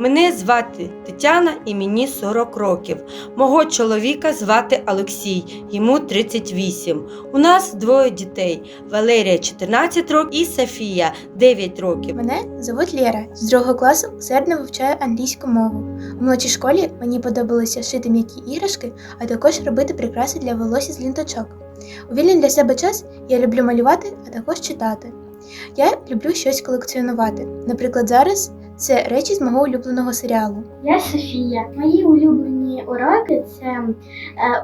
Мене звати Тетяна і мені 40 років. Мого чоловіка звати Олексій, йому 38. У нас двоє дітей: Валерія 14 років і Софія 9 років. Мене звуть Лєра. З другого класу середньо вивчаю англійську мову. У молодшій школі мені подобалося шити м'які іграшки, а також робити прикраси для волосся з лінточок. У вільний для себе час я люблю малювати, а також читати. Я люблю щось колекціонувати. Наприклад, зараз це речі з мого улюбленого серіалу. Я Софія. Мої улюблені уроки це е,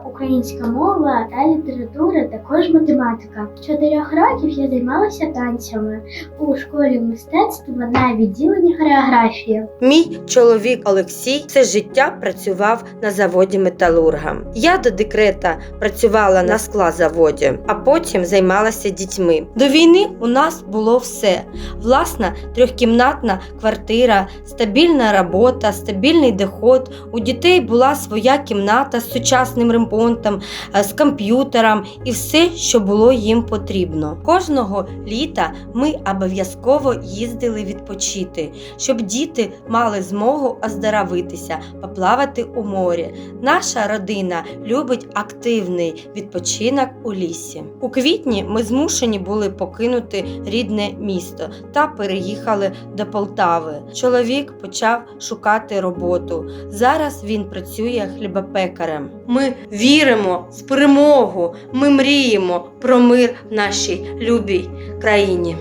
українська мова та література, також математика. Чотирьох років я займалася танцями у школі мистецтва на відділенні хореографії. Мій чоловік Олексій все життя працював на заводі металурга. Я до декрета працювала на склозаводі, а потім займалася дітьми. До війни у нас було все: власна трьохкімнатна квартира, стабільна робота, стабільний доход. У дітей була своя кімната з сучасним ремонтом, е, з комп'ютером і все, що було їм потрібно. Кожного літа ми обов'язково їздили відпочити, щоб діти мали змогу оздоровитися, поплавати у морі. Наша родина любить активний відпочинок у лісі. У квітні ми змушені були покинути рідне місто та переїхали до Полтави. Чоловік почав шукати роботу. Зараз він працює хлібопекарем. Ми віримо в перемогу. Ми мріємо про мир в нашій любій країні.